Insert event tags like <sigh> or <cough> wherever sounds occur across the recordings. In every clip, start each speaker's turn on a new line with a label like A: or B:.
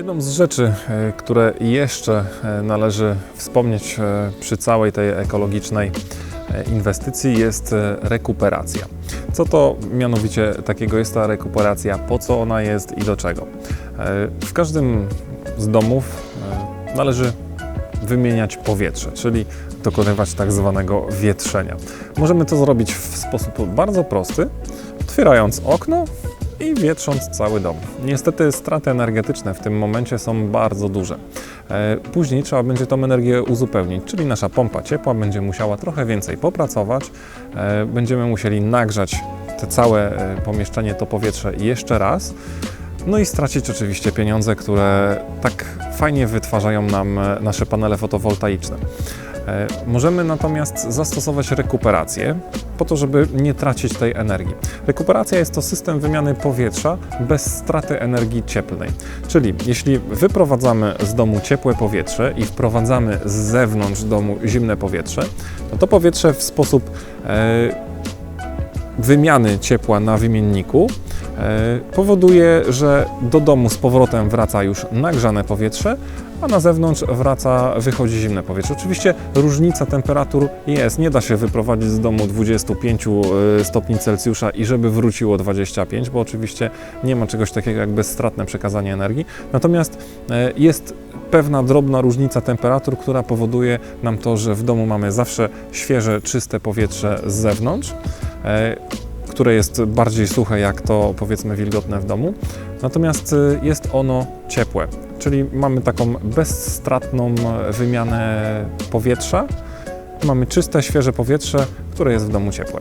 A: Jedną z rzeczy, e, które jeszcze e, należy wspomnieć e, przy całej tej ekologicznej inwestycji jest rekuperacja. Co to mianowicie takiego jest ta rekuperacja, po co ona jest i do czego? W każdym z domów należy wymieniać powietrze, czyli dokonywać tak zwanego wietrzenia. Możemy to zrobić w sposób bardzo prosty, otwierając okno i wietrząc cały dom. Niestety straty energetyczne w tym momencie są bardzo duże. E, Później trzeba będzie tą energię uzupełnić, czyli nasza pompa ciepła będzie musiała trochę więcej popracować, e, będziemy musieli nagrzać te całe e, pomieszczenie, to powietrze jeszcze raz. No i stracić oczywiście pieniądze, które tak fajnie wytwarzają nam nasze panele fotowoltaiczne. E, Możemy natomiast zastosować rekuperację po to, żeby nie tracić tej energii. Rekuperacja jest to system wymiany powietrza bez straty energii cieplnej. Czyli jeśli wyprowadzamy z domu ciepłe powietrze i wprowadzamy z zewnątrz domu zimne powietrze, to to powietrze w sposób e, wymiany ciepła na wymienniku powoduje, że do domu z powrotem wraca już nagrzane powietrze, a na zewnątrz wraca, wychodzi zimne powietrze. Oczywiście różnica temperatur jest, nie da się wyprowadzić z domu 25 e, stopni Celsjusza i żeby wróciło 25, bo oczywiście nie ma czegoś takiego jak bezstratne przekazanie energii. Natomiast e, jest pewna drobna różnica temperatur, która powoduje nam to, że w domu mamy zawsze świeże, czyste powietrze z zewnątrz e, które jest bardziej suche jak to powiedzmy wilgotne w domu. Natomiast y, jest ono ciepłe, czyli mamy taką bezstratną e, wymianę powietrza. Mamy czyste, świeże powietrze, które jest w domu ciepłe.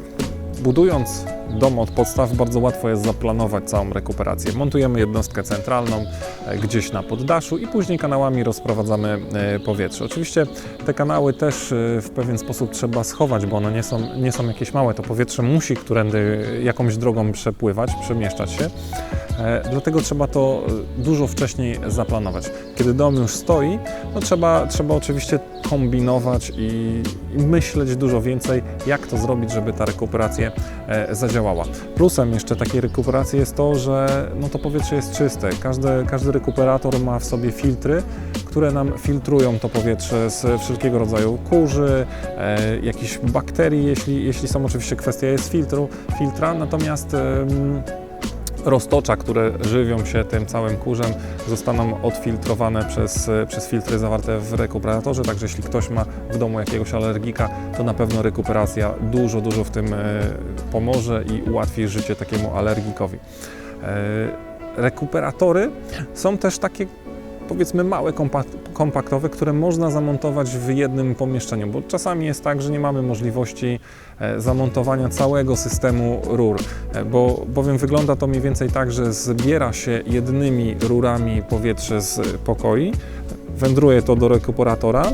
A: Budując dom od podstaw bardzo łatwo jest zaplanować całą rekuperację. Montujemy jednostkę centralną gdzieś na poddaszu i później kanałami rozprowadzamy e, powietrze. Oczywiście te kanały też e, w pewien sposób trzeba schować, bo one nie są, nie są jakieś małe. To powietrze musi którędy jakąś drogą przepływać, przemieszczać się. E, Dlatego trzeba to e, dużo wcześniej zaplanować. Kiedy dom już stoi, no trzeba, trzeba oczywiście kombinować i, myśleć dużo więcej, jak to zrobić, żeby ta rekuperacja e, zadziałała. Plusem jeszcze takiej rekuperacji jest to, że no to powietrze jest czyste. Każdy, każdy rekuperator ma w sobie filtry, które nam filtrują to powietrze z wszelkiego rodzaju kurzy, jakichś bakterii, jeśli, jeśli są oczywiście kwestia jest filtru, filtra, natomiast roztocza, które żywią się tym całym kurzem, zostaną odfiltrowane przez, przez filtry zawarte w rekuperatorze. Także jeśli ktoś ma w domu jakiegoś alergika, to na pewno rekuperacja dużo, dużo w tym e, pomoże i ułatwi życie takiemu alergikowi. E, Rekuperatory są też takie powiedzmy małe, kompak- kompaktowe, które można zamontować w jednym pomieszczeniu, bo czasami jest tak, że nie mamy możliwości e, zamontowania całego systemu rur, e, bo bowiem wygląda to mniej więcej tak, że zbiera się jednymi rurami powietrze z pokoi, wędruje to do rekuperatora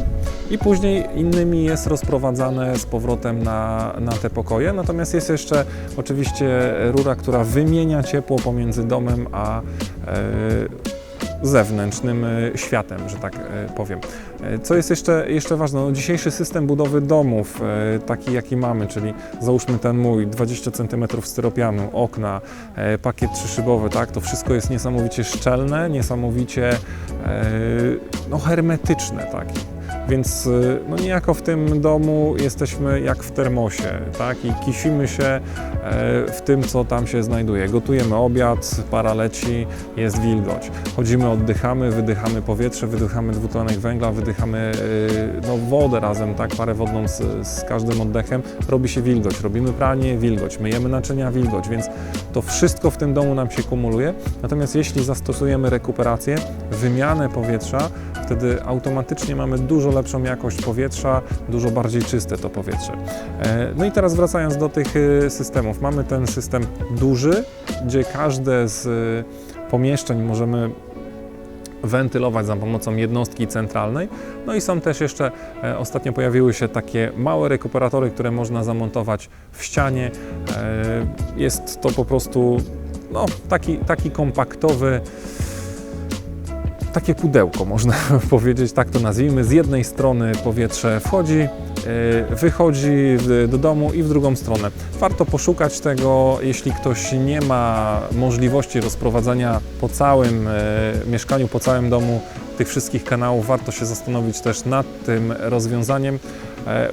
A: i później innymi jest rozprowadzane z powrotem na, na te pokoje. Natomiast jest jeszcze oczywiście rura, która wymienia ciepło pomiędzy domem a e, zewnętrznym e, światem, że tak e, powiem. E, Co jest jeszcze, jeszcze ważne, no, dzisiejszy system budowy domów, taki jaki mamy, czyli załóżmy ten mój 20 cm styropianu, okna, pakiet trzyszybowy, tak, to wszystko jest niesamowicie szczelne, niesamowicie no, hermetyczne, tak. Więc y, no niejako w tym domu jesteśmy jak w termosie, tak? I kisimy się e, w tym, co tam się znajduje. Gotujemy obiad, para leci, jest wilgoć. Chodzimy, oddychamy, wydychamy powietrze, wydychamy dwutlenek węgla, wydychamy y, no, wodę razem, tak? Parę wodną z, z każdym oddechem. Robi się wilgoć. Robimy pranie, wilgoć. Myjemy naczynia, wilgoć. Więc to wszystko w tym domu nam się kumuluje. Natomiast jeśli zastosujemy rekuperację, wymianę powietrza, wtedy automatycznie mamy dużo lepszą jakość powietrza, dużo bardziej czyste to powietrze. E, No i teraz wracając do tych y, systemów. Mamy ten system duży, gdzie każde z y, pomieszczeń możemy wentylować za pomocą jednostki centralnej. No i są też jeszcze, e, ostatnio pojawiły się takie małe rekuperatory, które można zamontować w ścianie. E, Jest to po prostu no, taki, taki kompaktowy takie pudełko, można <laughs> powiedzieć, tak to nazwijmy. Z jednej strony powietrze wchodzi, e, wychodzi do domu i w drugą stronę. Warto poszukać tego, jeśli ktoś nie ma możliwości rozprowadzania po całym e, mieszkaniu, po całym domu tych wszystkich kanałów, warto się zastanowić też nad tym rozwiązaniem,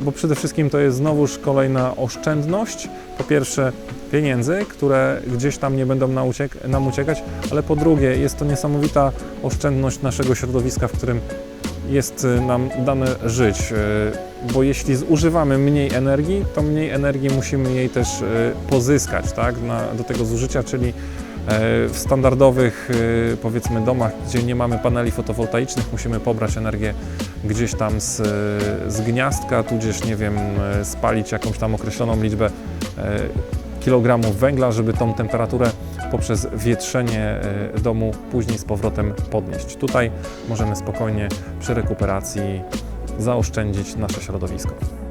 A: bo przede wszystkim to jest znowuż kolejna oszczędność. Po pierwsze pieniędzy, które gdzieś tam nie będą nam uciekać, ale po drugie jest to niesamowita oszczędność naszego środowiska, w którym jest y, nam dane żyć, y, bo jeśli zużywamy mniej energii, to mniej energii musimy jej też pozyskać tak, na, do tego zużycia, czyli e, w standardowych y, powiedzmy domach, gdzie nie mamy paneli fotowoltaicznych, musimy pobrać energię gdzieś tam z, z gniazdka, tudzież nie wiem, e, spalić jakąś tam określoną liczbę e, kilogramów węgla, żeby tą temperaturę poprzez wietrzenie e, domu później z powrotem podnieść. Tutaj możemy spokojnie przy rekuperacji zaoszczędzić nasze środowisko.